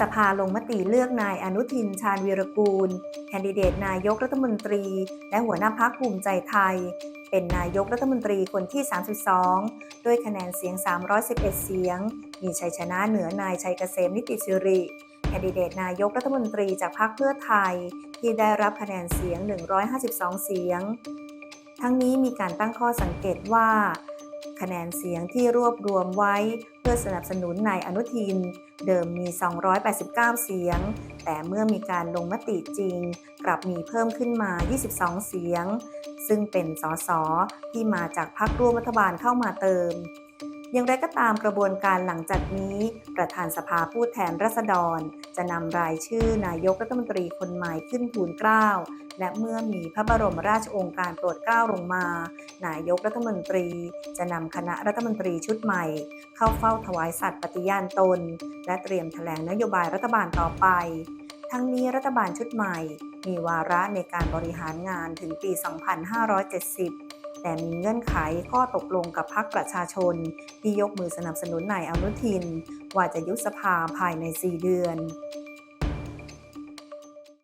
สภาลงมติเลือกนายอนุทินชาญวีรกูล แคนดิเดตนายกรัฐมนตรี และหัวหน้าพักภูมิใจไทย เป็นนายกรัฐมนตรีคนที่ 32 ด้วยคะแนนเสียง 311 เสียง มีชัยชนะเหนือนายชัยเกษมนิติสิริแคนดิเดตนายกรัฐมนตรีจากพรรคเพื่อไทย ที่ได้รับคะแนนเสียง 152 เสียง ทั้งนี้มีการตั้งข้อสังเกตว่า คะแนนเสียงที่รวบรวมไว้เพื่อสนับสนุนนายอนุทิน เดิมมี 289 เสียง แต่เมื่อมีการลงมติจริง กลับมีเพิ่มขึ้นมา 22 เสียง ซึ่งเป็นสสที่มาจากพรรคร่วมรัฐบาลเข้ามาเติม อย่างไรก็ตามกระบวนการหลังจากนี้ ประธานสภาผู้แทนราษฎร จะนำรายชื่อนายกรัฐมนตรีคนใหม่ขึ้นทูลเกล้าและเมื่อมีพระบรมราชโองการโปรดเกล้าลงมา นายกรัฐมนตรี จะนำคณะรัฐมนตรีชุดใหม่ เข้าเฝ้าถวายสัตย์ปฏิญาณตน และเตรียมแถลงนโยบายรัฐบาลต่อไป ทั้งนี้รัฐบาลชุดใหม่ มีวาระในการบริหารงานถึงปี 2570 แต่มีเงื่อนไขข้อตกลงกับพรรคประชาชน ที่ยกมือสนับสนุนนายอนุทิน ว่าจะยุบสภาภายใน 4 เดือน